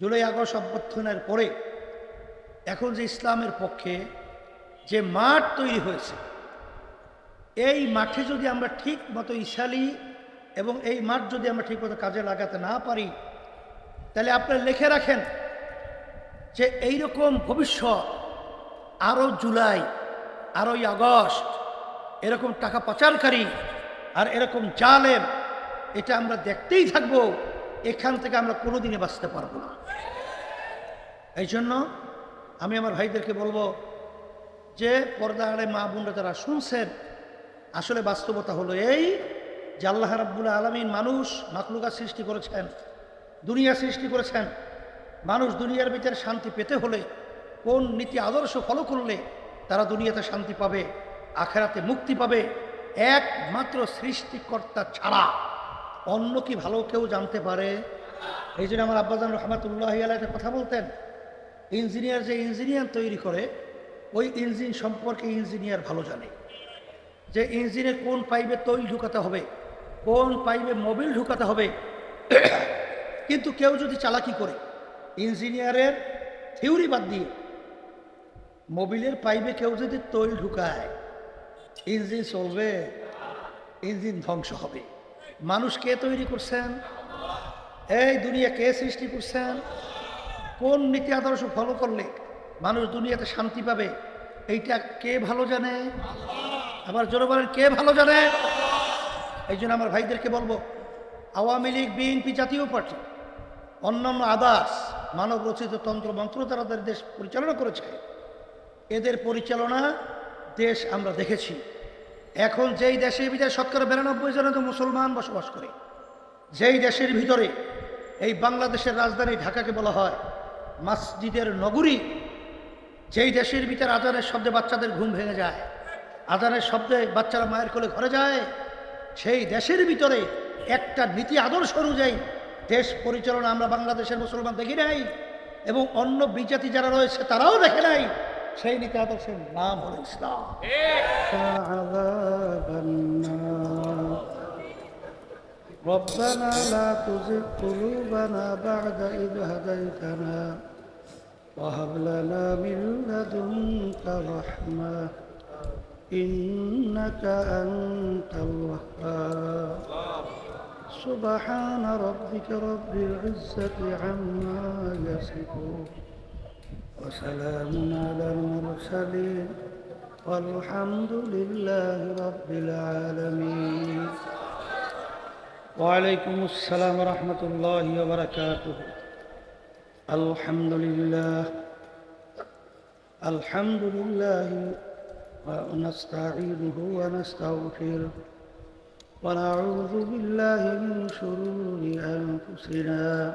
July August অভ্যর্থনের পরে এখন যে ইসলামের পক্ষে যে মাঠ তৈরি হয়েছে, এই মাঠে যদি আমরা ঠিক মতো ইশালি এবং এই মাঠ যদি আমরা ঠিক মতো কাজে লাগাতে না পারি, তাহলে আপনারা লিখে রাখেন যে এই রকম ভবিষ্যৎ, আরও জুলাই, আরোই আগস্ট, এরকম টাকা পাচারকারী আর এরকম জালেম, এটা আমরা দেখতেই থাকব। এখান থেকে আমরা কোনোদিনে বাঁচতে পারব না। এই জন্য আমি আমার ভাইদেরকে বলব যে পর্দা আড়ে মা বোনরা যারা শুনছেন, আসলে বাস্তবতা হলো এই যে আল্লাহ রাব্বুল আলমিন মানুষ মাকলুকা সৃষ্টি করেছেন, দুনিয়া সৃষ্টি করেছেন। মানুষ দুনিয়ার ভিতরে শান্তি পেতে হলে, কোন নীতি আদর্শ ফলো করলে তারা দুনিয়াতে শান্তি পাবে, আখেরাতে মুক্তি পাবে। একমাত্র সৃষ্টিকর্তা ছাড়া। অন্য কি ভালো কেউ জানতে পারে? এই জন্য আমার আব্বাজান রহমাতুল্লাহ আলাহ একটা কথা বলতেন। ইঞ্জিনিয়ার যে ইঞ্জিনিয়ার তৈরি করে, ওই ইঞ্জিন সম্পর্কে ইঞ্জিনিয়ার ভালো জানে। যে ইঞ্জিনে কোন পাইপে তৈল ঢুকাতে হবে, কোন পাইপে মোবিল ঢুকাতে হবে। কিন্তু কেউ যদি চালাকি করে, ইঞ্জিনিয়ারের থিওরি বাদ দিয়ে মোবিলের পাইপে কেউ যদি তৈল ঢুকায়, ইঞ্জিন চলবে, ইঞ্জিন ধ্বংস হবে। মানুষ কে তৈরি করছেন? এই দুনিয়া কে সৃষ্টি করছেন? কোন নীতি আদর্শ ফলো করলে মানুষ দুনিয়াতে শান্তি পাবে? এইটা কে ভালো জানে? আবার বলেন, কে ভালো জানে? এই জন্য আমার ভাইদেরকে বলব, আওয়ামী লীগ, বিএনপি জাতীয় পার্টি, অন্যান্য আদার্স, মানব রচিত তন্ত্র, মন্ত্র তারা তাদের দেশ পরিচালনা করেছে। এদের পরিচালনা দেশ আমরা দেখেছি। এখন যেই দেশের ভিতরে শতকরা বিরানব্বই জন তো মুসলমান বসবাস করে, যেই দেশের ভিতরে এই বাংলাদেশের রাজধানী ঢাকাকে বলা হয় মসজিদের নগরী, যেই দেশের ভিতরে আজানের শব্দে বাচ্চাদের ঘুম ভেঙে যায়, আজানের শব্দে বাচ্চারা মায়ের কোলে ঘরে যায়, সেই দেশের ভিতরে একটা নীতি আদর্শ অনুযায়ী দেশ পরিচালনা আমরা বাংলাদেশের মুসলমান দেখি নাই এবং অন্য বিজাতি যারা রয়েছে তারাও দেখে নাই। সেই নীতি আদর্শের নাম হলো ইসলাম عذاب النار ربنا لا تزغ قلوبنا بعد إذ هديتنا وهب لنا من لدنك رحمة إنك أنت الوهاب سبحان ربك رب العزة عما يصفون وسلام على المرسلين والحمد لله رب العالمين. وعليكم السلام ورحمة الله وبركاته. الحمد لله. الحمد لله ونستعينه ونستغفره. ونعوذ بالله من شرور أنفسنا.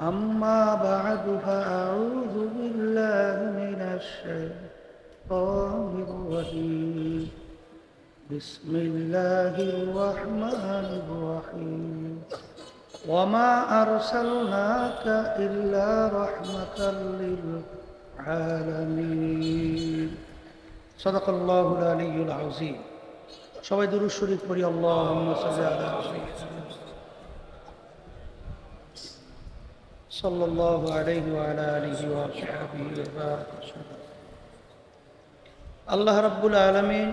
أما بعد فأعوذ بالله من الشيطان الرجيم بسم الله الرحمن الرحيم وما أرسلناك إلا رحمة للعالمين صدق الله العلي العظيم সবাই দুরুদ শরীফ পড়ি আল্লাহুম্মা সাল্লি আলা ওয়া আলা আলিহি ওয়া আসহাবিহি ওয়া বারাক ওয়াসাল্লাম। আল্লাহ রাব্বুল আলামিন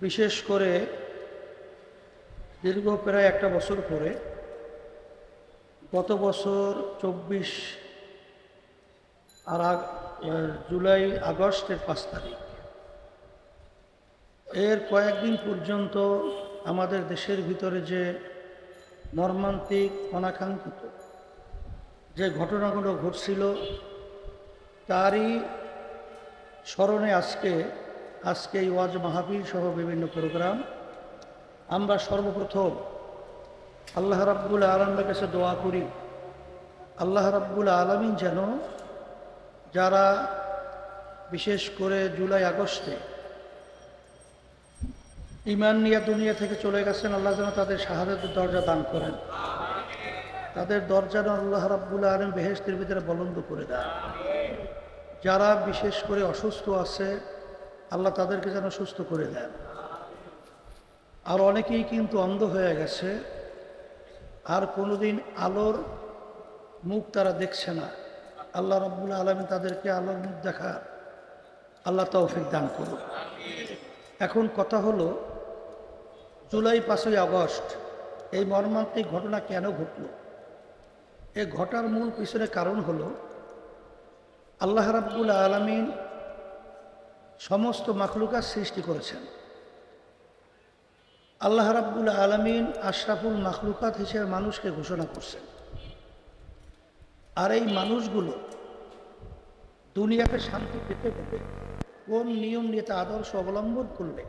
বিশেষ করে দীর্ঘ প্রায় একটা বছর পরে গত বছর চব্বিশ আর জুলাই আগস্টের পাঁচ তারিখ এর কয়েকদিন পর্যন্ত আমাদের দেশের ভিতরে যে মর্মান্তিক অনাকাঙ্ক্ষিত যে ঘটনাগুলো ঘটছিল, তারই স্মরণে আজকে আজকে এই ওয়াজ মাহফিল সহ বিভিন্ন প্রোগ্রাম আমরা সর্বপ্রথম আল্লাহ রাব্বুল আলমের কাছে দোয়া করি। আল্লাহ রাব্বুল আলমিন যেন যারা বিশেষ করে জুলাই আগস্টে ইমান নিয়ে দুনিয়া থেকে চলে গেছেন, আল্লাহ যেন তাদের শাহাদাতের দরজা দান করেন। তাদের দরজা আল্লাহ রাব্বুল আলম বেহেস্তের ভিতরে বলন্দ করে দেন। যারা বিশেষ করে অসুস্থ আছে, আল্লাহ তাদেরকে যেন সুস্থ করে দেন। আর অনেকেই কিন্তু অন্ধ হয়ে গেছে, আর কোনোদিন আলোর মুখ তারা দেখছে না। আল্লাহ রব্বুল আলমী তাদেরকে আলোর মুখ দেখা আল্লাহ তৌফিক দান করুন। এখন কথা হলো, জুলাই পাঁচই আগস্ট, এই মর্মান্তিক ঘটনা কেন ঘটল? এই ঘটার মূল পিছনে কারণ হল, আল্লাহ রাব্বুল আলমিন সমস্ত মাখলুকার সৃষ্টি করেছেন। আল্লাহ রাব্বুল আলমিন আশরাফুল মাখলুকাত হিসেবে মানুষকে ঘোষণা করছেন। আর এই মানুষগুলো দুনিয়াকে শান্তি পেতে পেতে কোন নিয়ম নীতি আদর্শ অবলম্বন করলে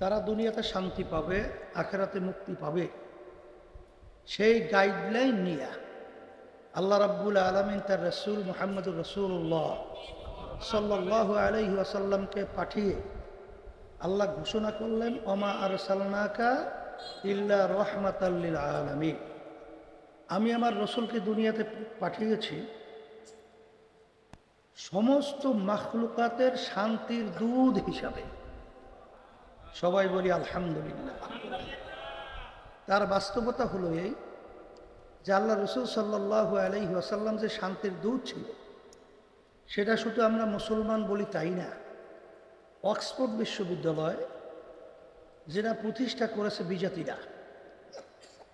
তারা দুনিয়াতে শান্তি পাবে, আখেরাতে মুক্তি পাবে, সেই গাইডলাইন নিয়ে আল্লাহ রাব্বুল আলমিন তার রসুল মোহাম্মদুর রসুল্লাহ সাল্লাহ আলহি আসাল্লামকে পাঠিয়ে আল্লাহ ঘোষণা করলেন অমা আর সালনাকা ইল্লা রহমাতাল্লিল আলমী আমি আমার রসুলকে দুনিয়াতে পাঠিয়েছি। সমস্ত মাখলুকাতের শান্তির দুধ হিসাবে। সবাই বলি, আলহামদুলিল্লাহ। তার বাস্তবতা হলো এই যে আল্লাহ রসুল সাল্লাহ আলহি আসাল্লাম যে শান্তির দুধ ছিল, সেটা শুধু আমরা মুসলমান বলি তাই না? অক্সফোর্ড বিশ্ববিদ্যালয়, যেটা প্রতিষ্ঠা করেছে বিজাতিরা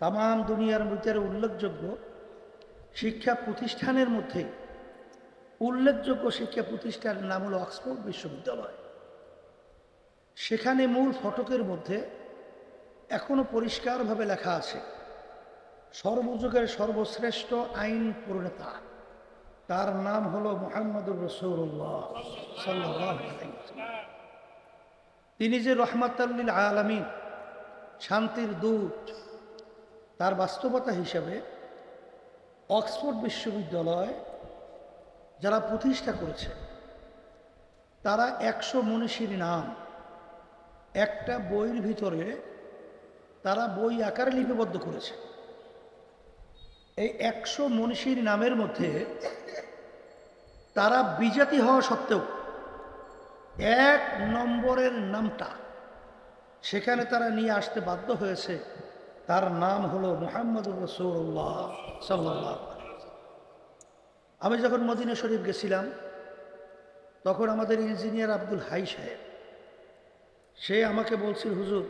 তাম দুনিয়ার ভিতরে উল্লেখযোগ্য শিক্ষা প্রতিষ্ঠানের মধ্যে উল্লেখযোগ্য শিক্ষা প্রতিষ্ঠানের নাম হলো অক্সফোর্ড বিশ্ববিদ্যালয়। সেখানে মূল ফটকের মধ্যে এখনও পরিষ্কারভাবে লেখা আছে সর্বযুগের সর্বশ্রেষ্ঠ আইন প্রণেতা। তার নাম হলো মোহাম্মদুর রসৌল্লাহ সাল্লাহ তিনি যে রহমাতাল্লিল আলমী শান্তির দূত, তার বাস্তবতা হিসাবে অক্সফোর্ড বিশ্ববিদ্যালয় যারা প্রতিষ্ঠা করেছে, তারা একশো মনীষীর নাম, একটা বইয়ের ভিতরে তারা বই আকারে লিপিবদ্ধ করেছে। এই একশো মনীষীর নামের মধ্যে তারা বিজাতি হওয়া সত্ত্বেও এক নম্বরের নামটা সেখানে তারা নিয়ে আসতে বাধ্য হয়েছে। তার নাম হলো মোহাম্মদুর রসৌল্লাহ সাল্লাহ আমি যখন মদিনা শরীফ গেছিলাম, তখন আমাদের ইঞ্জিনিয়ার আব্দুল হাই সাহেব, সে আমাকে বলছিল, হুজুর,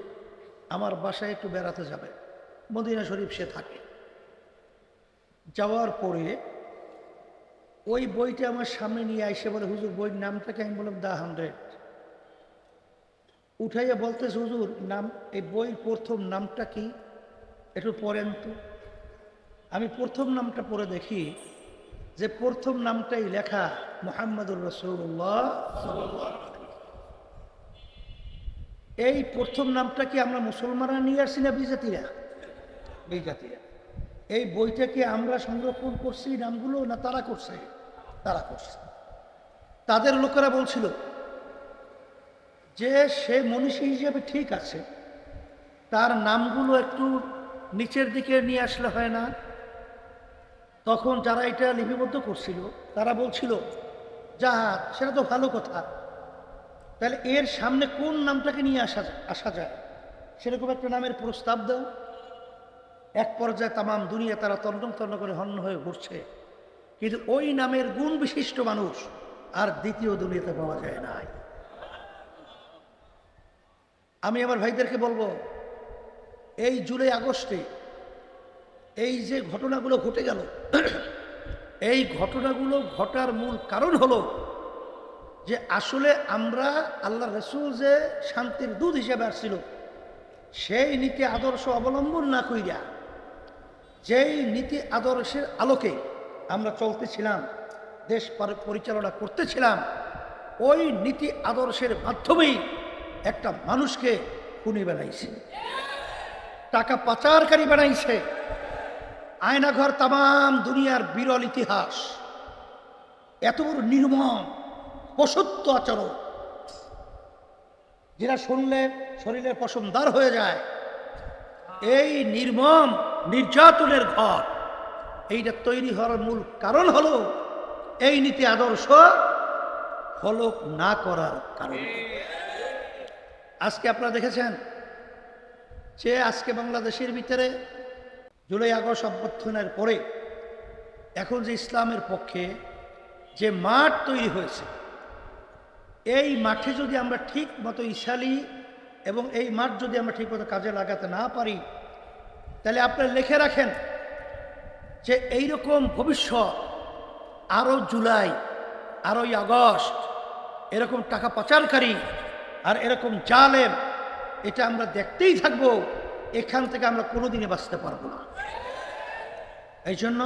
আমার বাসায় একটু বেড়াতে যাবে। মদিনা শরীফ সে থাকে। যাওয়ার পরে ওই বইটা আমার সামনে নিয়ে আসে বলে, হুজুর, বইয়ের নামটাকে আমি বললাম দা হান্ড্রেড। উঠাইয়া বলতেছে, হুজুর, নাম, এই বই প্রথম নামটা কি? একটু পড়েন তো আমি প্রথম নামটা পড়ে দেখি যে প্রথম নামটাই লেখা মোহাম্মদুর রসুল্লাহ এই প্রথম নামটা কি আমরা মুসলমানরা নিয়ে আসছি না বিজাতিরা? বিজাতিরা। এই বইটা কি আমরা সংরক্ষণ করছি, নামগুলো না তারা করছে? তারা করছে। তাদের লোকেরা বলছিল যে সে মনীষী হিসেবে ঠিক আছে, তার নামগুলো একটু নিচের দিকে নিয়ে আসলে হয় না। তখন যারা এটা লিপিবদ্ধ করছিল, তারা বলছিল, যা, সেটা তো ভালো কথা। তাহলে এর সামনে কোন নামটাকে নিয়ে আসা আসা যায়? সেরকম একটা নামের প্রস্তাব দাও। এক পর্যায়ে তামাম দুনিয়া তারা তন্ন তন্ন করে হন্য হয়ে ঘুরছে। কিন্তু ওই নামের গুণ বিশিষ্ট মানুষ আর দ্বিতীয় দুনিয়াতে পাওয়া যায় নাই। আমি আমার ভাইদেরকে বলব, এই জুলাই আগস্টে এই যে ঘটনাগুলো ঘটে গেল, এই ঘটনাগুলো ঘটার মূল কারণ হলো যে আসলে আমরা আল্লাহ রসুল যে শান্তির দুধ হিসেবে আসছিল, সেই নীতি আদর্শ অবলম্বন না কইরা যেই নীতি আদর্শের আলোকে আমরা চলতেছিলাম, দেশ পরিচালনা করতেছিলাম, ওই নীতি আদর্শের মাধ্যমেই একটা মানুষকে খুনি বানাইছে। টাকা পাচারকারী বানাইছে। আয়নাঘর তাম দুনিয়ার বিরল ইতিহাস। এত বড় নির্মম পশত্ব আচরণ। যেটা শুনলে শরীরের পশমদার হয়ে যায়। এই নির্মম নির্যাতনের ঘর। এইটা তৈরি হওয়ার মূল কারণ হলো, এই নীতি আদর্শ ফলো না করার কারণ। আজকে আপনারা দেখেছেন যে আজকে বাংলাদেশের ভিতরে জুলাই আগস্ট অভ্যর্থনের পরে এখন যে ইসলামের পক্ষে যে মাঠ তৈরি হয়েছে, এই মাঠে যদি আমরা ঠিক মতো ইশালি এবং এই মাঠ যদি আমরা ঠিক মতো কাজে লাগাতে না পারি তাহলে আপনারা লিখে রাখেন যে এইরকম ভবিষ্যৎ, আরও জুলাই আরোই আগস্ট, এরকম টাকা পাচারকারী আর এরকম জালেম, এটা আমরা দেখতেই থাকব, এখান থেকে আমরা কোনোদিনে বাঁচতে পারব না। এই জন্য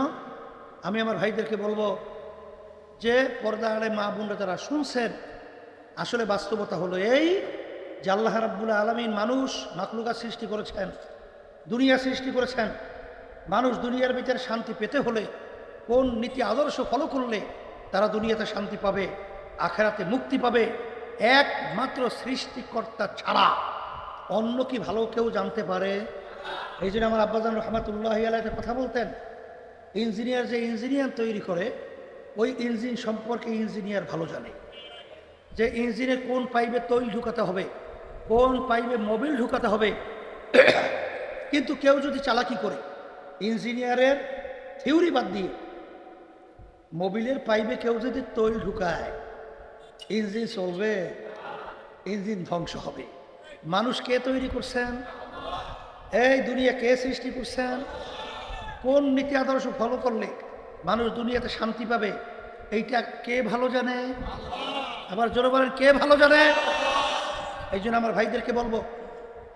আমি আমার ভাইদেরকে বলব যে পর্দা আড়ে মা বোনরা তারা শুনছেন, আসলে বাস্তবতা হলো এই যে আল্লাহ রাব্বুল আলমিন মানুষ মাকলুকা সৃষ্টি করেছেন। দুনিয়া সৃষ্টি করেছেন। মানুষ দুনিয়ার ভিতরে শান্তি পেতে হলে কোন নীতি আদর্শ ফলো করলে তারা দুনিয়াতে শান্তি পাবে, আখেরাতে মুক্তি পাবে। একমাত্র সৃষ্টিকর্তা ছাড়া অন্য কি ভালো কেউ জানতে পারে? এই জন্য আমার আব্বাজান রহমাতুল্লাহ আলাইতে কথা বলতেন, ইঞ্জিনিয়ার যে ইঞ্জিনিয়ার তৈরি করে, ওই ইঞ্জিন সম্পর্কে ইঞ্জিনিয়ার ভালো জানে। যে ইঞ্জিনে কোন পাইপে তৈল ঢুকাতে হবে, কোন পাইপে মোবিল ঢুকাতে হবে কিন্তু কেউ যদি চালাকি করে, ইঞ্জিনিয়ারের থিওরি বাদ দিয়ে মোবিলের পাইপে কেউ যদি তৈল ঢুকায়, ইঞ্জিন চলবে, ইঞ্জিন ধ্বংস হবে। মানুষ কে তৈরি করছেন? এই দুনিয়া কে সৃষ্টি করছেন? কোন নীতি আদর্শ ফলো করলে মানুষ দুনিয়াতে শান্তি পাবে? এইটা কে ভালো জানে? আবার বলেন, কে ভালো জানে? এই জন্য আমার ভাইদেরকে বলব,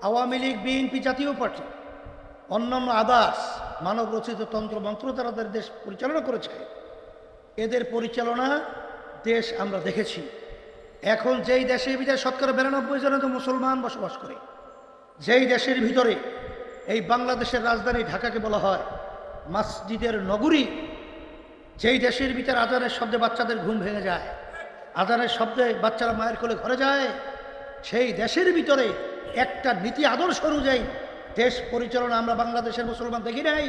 আওয়ামী লীগ, বিএনপি জাতীয় পার্টি অন্যান্য আদার্স মানব রচিত তন্ত্র মন্ত্র দ্বারা তাদের দেশ পরিচালনা করেছে। এদের পরিচালনা দেশ আমরা দেখেছি। এখন যেই দেশের ভিতরে শতকরা বিরানব্বই জন তো মুসলমান বসবাস করে, যেই দেশের ভিতরে এই বাংলাদেশের রাজধানী ঢাকাকে বলা হয় মসজিদের নগরী, যেই দেশের ভিতরে আজানের শব্দে বাচ্চাদের ঘুম ভেঙে যায়, আজানের শব্দে বাচ্চারা মায়ের কোলে ঘরে যায়, সেই দেশের ভিতরে একটা নীতি আদর্শ অনুযায়ী দেশ পরিচালনা আমরা বাংলাদেশের মুসলমান দেখি নাই,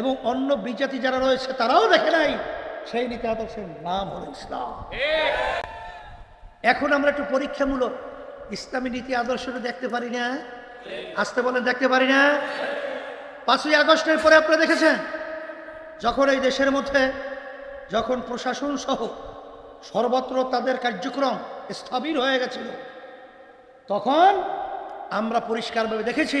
এবং অন্য বিজাতি যারা রয়েছে তারাও দেখে নাই। সেই নীতি আদর্শের নাম হলো ইসলাম। এখন আমরা একটু পরীক্ষামূলক ইসলামী নীতি আদর্শটা দেখতে পারি না। আসতে বলেন, দেখতে পারি না? পাঁচই আগস্টের পরে আপনারা দেখেছেন? যখন এই দেশের মধ্যে যখন প্রশাসন সহ সর্বত্র তাদের কার্যক্রম স্থবির হয়ে গেছিল, তখন আমরা পরিষ্কারভাবে দেখেছি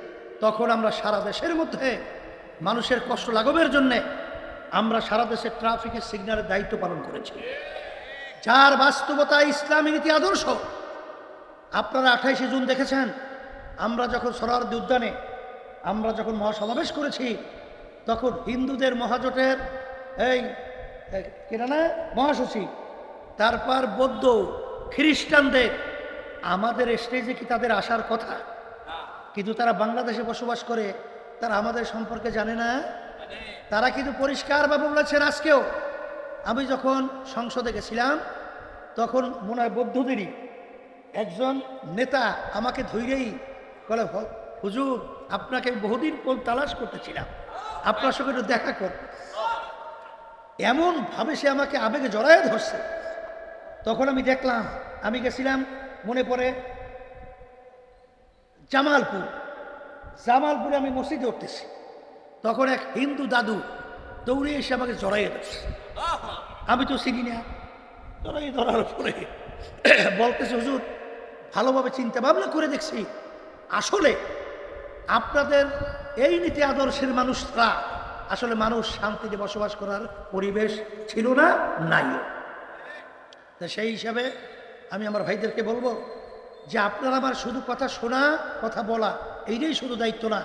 তখন আমরা সারা দেশের মধ্যে মানুষের কষ্ট লাঘবের জন্যে আমরা সারা দেশে ট্রাফিকের সিগন্যালের দায়িত্ব পালন করেছি। যার বাস্তবতা ইসলামী নীতি আদর্শ। আপনারা আঠাইশে জুন দেখেছেন, আমরা যখন সরারদি উদ্যানে আমরা যখন মহাসমাবেশ করেছি, তখন হিন্দুদের মহাজোটের এই এই কেনা না মহাসচিব, তারপর বৌদ্ধ, খ্রিস্টানদের, আমাদের স্টেজে কি তাদের আসার কথা? কিন্তু তারা বাংলাদেশে বসবাস করে, তারা আমাদের সম্পর্কে জানে না। তারা কিন্তু পরিষ্কারভাবে বলেছেন আজকেও। আমি যখন সংসদে গেছিলাম, তখন মনে হয় বৌদ্ধদেরই একজন নেতা আমাকে ধৈরেই বলে হুজুর, আপনাকে বহুদিন কোন তালাশ করতেছিলাম। আপনার সঙ্গে একটু দেখা কর। এমনভাবে সে আমাকে আবেগে জড়ায় ধরছে। তখন আমি দেখলাম, আমি গেছিলাম, মনে পড়ে জামালপুর। জামালপুরে আমি মসজিদে উঠতেছি। তখন এক হিন্দু দাদু দৌড়ে এসে আমাকে জড়াইয়ে ধরছে। আমি তো চিনি না। জড়াই ধরার পরে বলতেছে, হুজুর, ভালোভাবে চিন্তা ভাবনা করে দেখছি। আসলে আপনাদের এই নীতি আদর্শের মানুষরা আসলে মানুষ শান্তিতে বসবাস করার পরিবেশ ছিল না নাই সেই হিসাবে আমি আমার ভাইদেরকে বলব যে আপনারা আমার শুধু কথা শোনা, কথা বলা, এইটাই শুধু দায়িত্ব না।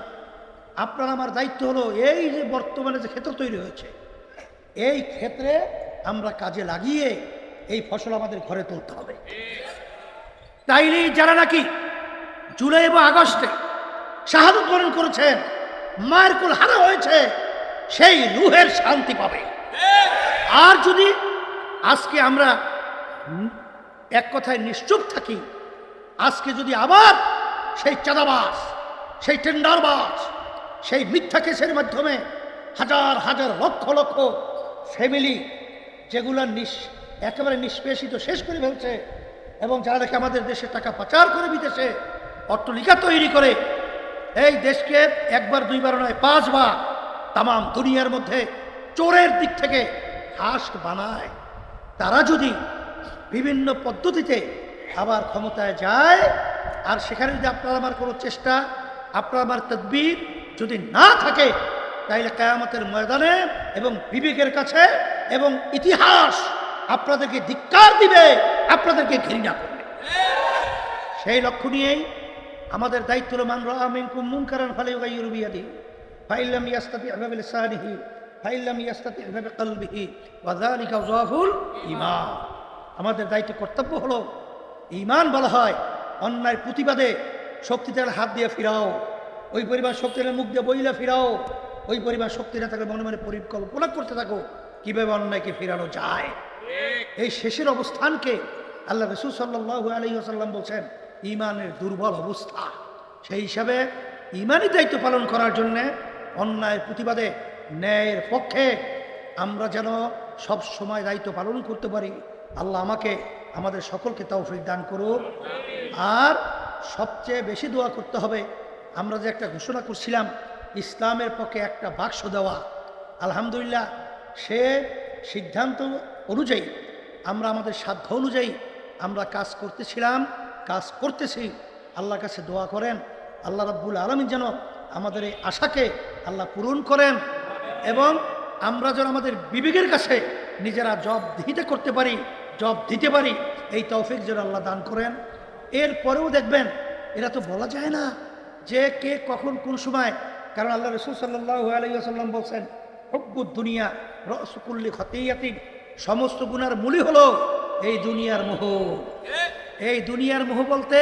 আপনার আমার দায়িত্ব হলো এই যে বর্তমানে যে ক্ষেত্র তৈরি হয়েছে, এই ক্ষেত্রে আমরা কাজে লাগিয়ে এই ফসল আমাদের ঘরে তুলতে হবে। তাইলে যারা নাকি জুলাই এবং আগস্টে শাহাদত বরণ করেছেন, মায়ের কুল হারা হয়েছে, সেই রুহের শান্তি পাবে। আর যদি আজকে আমরা এক কথায় নিশ্চুপ থাকি আজকে যদি আবার সেই চাঁদাবাস সেই টেন্ডারবাস সেই মিথ্যা কেসের মাধ্যমে হাজার হাজার, লক্ষ লক্ষ ফ্যামিলি যেগুলো নিঃ একেবারে নিষ্পেষিত শেষ করে ফেলছে এবং যারা নাকি আমাদের দেশে টাকা পাচার করে বিদেশে অট্টলিকা তৈরি করে, এই দেশকে একবার, দুইবার নয়, পাঁচবার তাম দুনিয়ার মধ্যে চোরের দিক থেকে হাস্ট বানায়। তারা যদি বিভিন্ন পদ্ধতিতে আবার ক্ষমতায় যায়। আর সেখানে যদি আপনার আমার কোনো চেষ্টা, আপনার আমার তদবির যদি না থাকে, তাইলে কেয়ামতের ময়দানে এবং বিবেকের কাছে এবং ইতিহাস আপনাদেরকে ধিক্কার দিবে, আপনাদেরকে ঘৃণা করবে। সেই লক্ষ্য নিয়েই আমাদের দায়িত্ব হলো মান ফালে বিয়াদি ফাইল্লাম ইয়াস্তাতি আহবাব লিসানিহি ফাইল্লাম ইয়াস্তাতি আহবাব কলবিহি, ওয়া যালিকা যাফুল আমাদের দায়িত্ব কর্তব্য হলো ঈমান বলা হয়, অন্যায় প্রতিবাদে শক্তিতে হাত দিয়ে ফিরাও, ওই পরিমাণ শক্তির মুখ দিয়ে বইলে ফিরাও, ওই পরিমাণ শক্তি না থাকলে মনে মনে পরিকল্পনা করতে থাকো, কীভাবে অন্যায়কে ফিরানো যায়? এই শেষের অবস্থানকে আল্লাহ রসুল সাল্লাহ আলী আসাল্লাম বলছেন, ইমানের দুর্বল অবস্থা। সেই হিসাবে ইমানই দায়িত্ব পালন করার জন্যে অন্যায়ের প্রতিবাদে ন্যায়ের পক্ষে আমরা যেন সব সময় দায়িত্ব পালন করতে পারি। আল্লাহ আমাকে আমাদের সকলকে তৌফিক দান করুক। আর সবচেয়ে বেশি দোয়া করতে হবে, আমরা যে একটা ঘোষণা করছিলাম, ইসলামের পক্ষে একটা বাক্স দেওয়া, আলহামদুলিল্লাহ, সে সিদ্ধান্ত অনুযায়ী, আমরা আমাদের সাধ্য অনুযায়ী আমরা কাজ করতেছিলাম, কাজ করতেছি। আল্লাহর কাছে দোয়া করেন, আল্লাহ রাব্বুল আলমিন যেন আমাদের এই আশাকে আল্লাহ পূরণ করেন এবং আমরা যেন আমাদের বিবেকের কাছে নিজেরা জব দিতে করতে পারি। জব দিতে পারি, এই তৌফিক যেন আল্লাহ দান করেন। এরপরেও দেখবেন, এরা তো বলা যায় না যে কে কখন কোন সময়, কারণ আল্লাহ রসুল সাল্লাহ আলাইসাল্লাম বলছেন হব্বুদ দুনিয়া রসকুল্লি খতিয়াতিন। সমস্ত গুনার মূলই হলো এই দুনিয়ার মোহ। এই দুনিয়ার মোহ বলতে